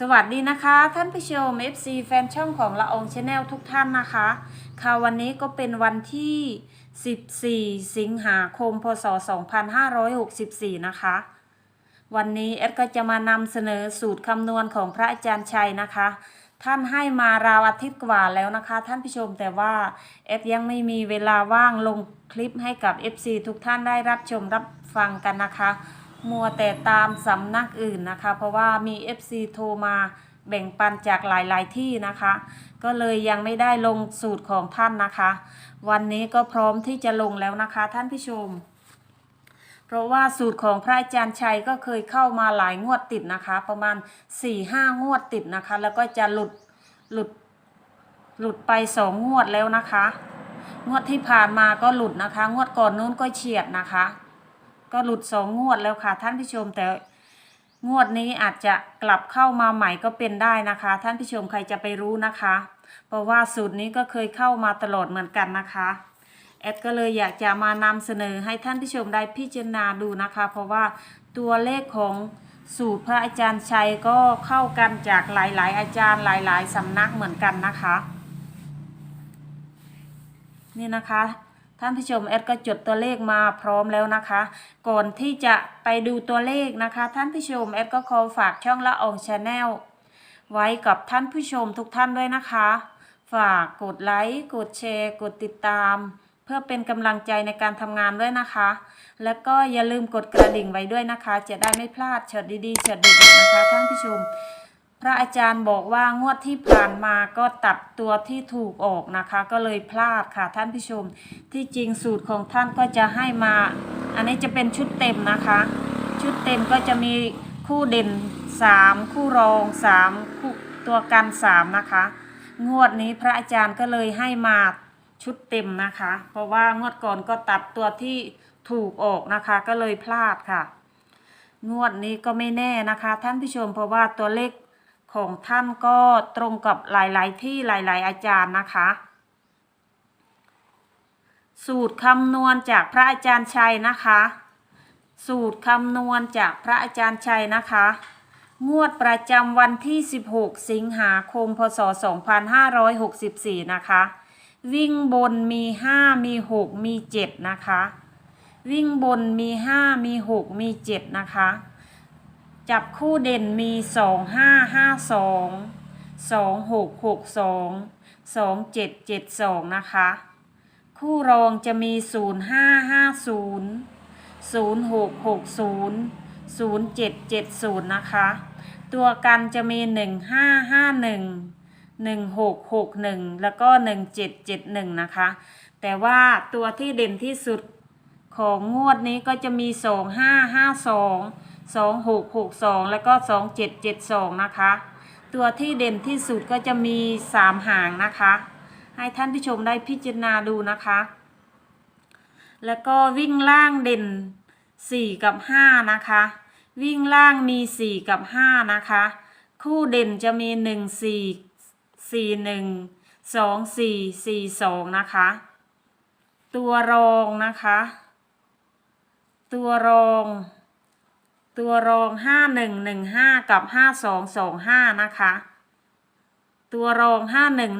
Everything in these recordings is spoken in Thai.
สวัสดีนะคะท่านผู้ชม FC แฟนช่องของละองชาแนลทุกท่านนะคะ ค่ะวันนี้ก็เป็นวันที่ 14 สิงหาคม พศ 2564 นะคะ วันนี้แอดก็จะมานำเสนอสูตรคำนวณของพระอาจารย์ชัยนะคะ ท่านให้มาราวอาทิตย์กว่าแล้วนะคะ ท่านผู้ชมแต่ว่าแอดยังไม่มีเวลาว่างลงคลิปให้กับ FC ทุกท่านได้รับชมรับฟังกันนะคะ มัวแต่ตามสำนักอื่นนะคะ เพราะว่ามี FC โทรมาแบ่งปันจากหลาย ๆ ที่นะคะ ก็เลยยังไม่ได้ลงสูตรของท่านนะคะ วันนี้ก็พร้อมที่จะลงแล้วนะคะท่านผู้ชม เพราะว่าสูตรของพระอาจารย์ชัยก็เคยเข้ามาหลายงวดติดนะคะ ประมาณ4ี่ห้างวดติดนะคะ แล้วก็จะหลุดหลุดหลุดไปสองงวดแล้วนะคะ งวดที่ผ่านมาก็หลุดนะคะ งวดก่อนนู้นก็เฉียดนะคะ ก็หลุดสองงวดแล้วค่ะท่านผู้ชมแต่งวดนี้อาจจะกลับเข้ามาใหม่ก็เป็นได้นะคะ ท่านผู้ชมใครจะไปรู้นะคะ เพราะว่าสูตรนี้ก็เคยเข้ามาตลอดเหมือนกันนะคะแอดก็เลยอยากจะมานำเสนอให้ท่านผู้ชมได้พิจารณาดูนะคะ เพราะว่าตัวเลขของสูตรพระอาจารย์ชัยก็เข้ากันจากหลาย ๆ อาจารย์หลาย ๆสำนักเหมือนกันนะคะ นี่นะคะ ท่านผู้ชมแอดก็จดตัวเลขมาพร้อมแล้วนะคะ ก่อนที่จะไปดูตัวเลขนะคะ ท่านผู้ชมแอดก็ขอฝากช่องละอองชาแนลไว้กับท่านผู้ชมทุกท่านด้วยนะคะ ฝากกดไลค์กดแชร์ กดติดตาม เพื่อเป็นกำลังใจในการทำงานด้วยนะคะ แล้วก็อย่าลืมกดกระดิ่งไว้ด้วยนะคะ จะได้ไม่พลาดช็อตดีๆช็อตเด็ดๆนะคะ ท่านผู้ชม ระอาจารย์บอกว่างวดที่ผ่านมาก็ตัดตัวที่ถูกออกนะคะ ก็เลยพลาดค่ะท่านผู้ชม ที่จริงสูตรของท่านก็จะให้มา อันนี้จะเป็นชุดเต็มนะคะ ชุดเต็มก็จะมีคู่เด่น 3 คู่รอง 3 คู่ตัวกัน3นะคะ งวดนี้พระอาจารย์ก็เลยให้มาชุดเต็มนะคะ เพราะว่างวดก่อนก็ตัดตัวที่ถูกออกนะคะ ก็เลยพลาดค่ะ งวดนี้ก็ไม่แน่นะคะ ท่านผู้ชมเพราะว่าตัวเลข ของท่านก็ตรงกับหลายๆ ที่หลาย ๆ อาจารย์นะคะ สูตรคำนวณจากพระอาจารย์ชัยนะคะ สูตรคำนวณจากพระอาจารย์ชัยนะคะ งวดประจำวันที่ 16 สิงหาคม พศ 2564 นะคะ วิ่งบนมี 5 มี 6 มี 7 นะคะ วิ่งบนมี 5 มี 6 มี 7 นะคะ จับคู่เด่นมี 2 5 5 2 2 6 6 2 2 7 7 2 นะคะ คู่รองจะมี 0 5 5 0 0 6 6 0 0 7 7 0 นะคะ ตัวกันจะมี 1 5 5 1 1 6 6 1 แล้วก็ 1 7 7 1 นะคะ แต่ว่าตัวที่เด่นที่สุดของงวดนี้ก็จะมี 2552 2 6 6 2 แล้วก็ 2 7 7 2 นะคะ ตัวที่เด่นที่สุดก็จะมี 3 หางนะคะ ให้ท่านผู้ชมได้พิจารณาดูนะคะ แล้วก็วิ่งล่างเด่น 4 กับ 5 นะคะ วิ่งล่างมี 4 กับ 5 นะคะ คู่เด่นจะมี 1 4 4 1 2 4 4 2 นะคะ ตัวรองนะคะ ตัวรอง ตัวรอง 5115 กับ 5225 นะคะ ตัวรอง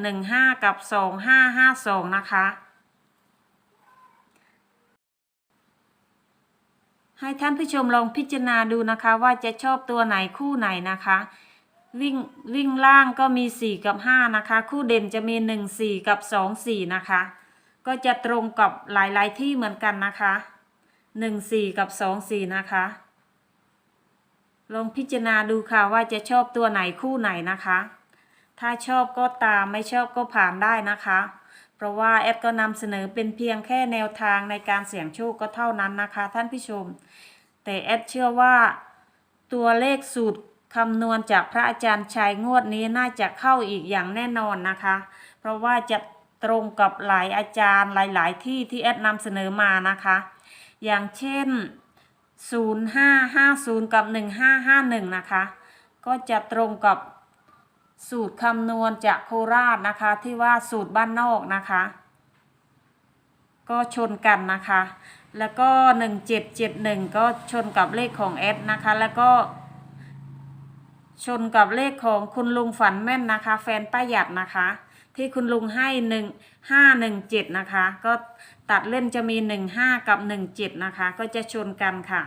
5115 กับ 2552 นะคะ ให้ท่านผู้ชมลองพิจารณาดูนะคะว่าจะชอบตัวไหนคู่ไหนนะคะ วิ่งวิ่งล่างก็มี 4 กับ 5 นะคะ คู่เด่นจะมี 1 4 กับ 2 4 นะคะ ก็จะตรงกับหลาย ๆ ที่เหมือนกันนะคะ 1 4 กับ 2 4 นะคะ ลองพิจารณาดูค่ะว่าจะชอบตัวไหนคู่ไหนนะคะ ถ้าชอบก็ตามไม่ชอบก็ผ่านได้นะคะ เพราะว่าแอดก็นำเสนอเป็นเพียงแค่แนวทางในการเสี่ยงโชคก็เท่านั้นนะคะ ท่านผู้ชม แต่แอดเชื่อว่า ตัวเลขสูตรคำนวณจากพระอาจารย์ชัยงวดนี้น่าจะเข้าอีกอย่างแน่นอนนะคะ เพราะว่าจะตรงกับหลายอาจารย์หลาย ๆ ที่ที่แอดนำเสนอมานะคะ อย่างเช่น 0550 กับ 1551 นะคะ ก็จะตรงกับสูตรคำนวณจากโคราชนะคะ ที่ว่าสูตรบ้านนอกนะคะ ก็ชนกันนะคะ แล้วก็ 1771 ก็ชนกับเลขของแอดนะคะ แล้วก็ ชนกับเลขของคุณลุงฝันแม่นนะคะ แฟนป้าหยัดนะคะ ที่คุณลุงให้หนึ่งห้าหนึ่งเจ็ดนะคะ ก็ตัดเล่นจะมีหนึ่งห้ากับหนึ่งเจ็ดนะคะ ก็จะชนกันค่ะ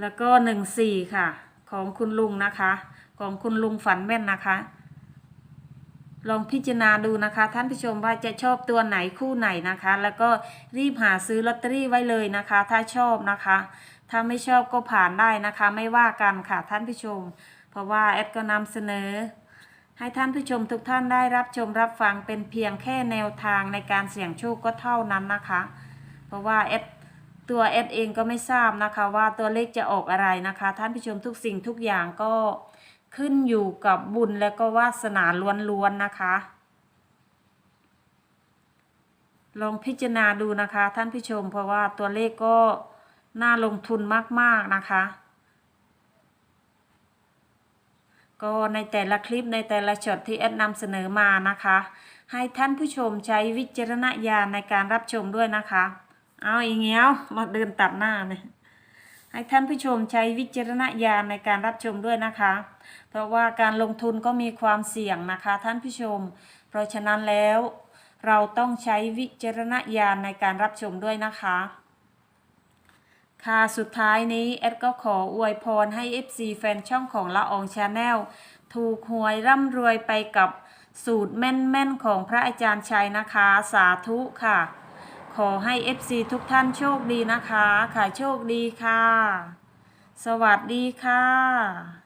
แล้วก็หนึ่งสี่ค่ะ ของคุณลุงนะคะ ของคุณลุงฝันแม่นนะคะ ลองพิจารณาดูนะคะ ท่านผู้ชมว่าจะชอบตัวไหนคู่ไหนนะคะ แล้วก็รีบหาซื้อลอตเตอรี่ไว้เลยนะคะ ถ้าชอบนะคะ ถ้าไม่ชอบก็ผ่านได้นะคะ ไม่ว่ากันค่ะท่านผู้ชม เพราะว่าแอดก็นำเสนอ ให้ท่านผู้ชมทุกท่านได้รับชมรับฟังเป็นเพียงแค่แนวทางในการเสี่ยงโชคก็เท่านั้นนะคะ เพราะว่าแอดตัวแอดเองก็ไม่ทราบนะคะว่าตัวเลขจะออกอะไรนะคะ ท่านผู้ชมทุกสิ่งทุกอย่างก็ขึ้นอยู่กับบุญและก็วาสนาล้วนๆนะคะ ลองพิจารณาดูนะคะ ท่านผู้ชมเพราะว่าตัวเลขก็น่าลงทุนมากๆนะคะ ก็ในแต่ละคลิปในแต่ละช็อตที่แอดนำเสนอมานะคะ ให้ท่านผู้ชมใช้วิจารณญาณในการรับชมด้วยนะคะ เอาอีกเงี้ยวมาเดินตัดหน้าเนี่ยให้ท่านผู้ชมใช้วิจารณญาณในการรับชมด้วยนะคะ เพราะว่าการลงทุนก็มีความเสี่ยงนะคะท่านผู้ชม เพราะฉะนั้นแล้ว เราต้องใช้วิจารณญาณในการรับชมด้วยนะคะ ค่ะสุดท้ายนี้แอดก็ขออวยพรให้ FC แฟนช่องของละอองชาแนลถูกหวยร่ำรวยไปกับสูตรแม่นๆของพระอาจารย์ชัยนะคะ สาธุค่ะ ขอให้ FC ทุกท่านโชคดีนะคะ ค่ะโชคดีค่ะ สวัสดีค่ะ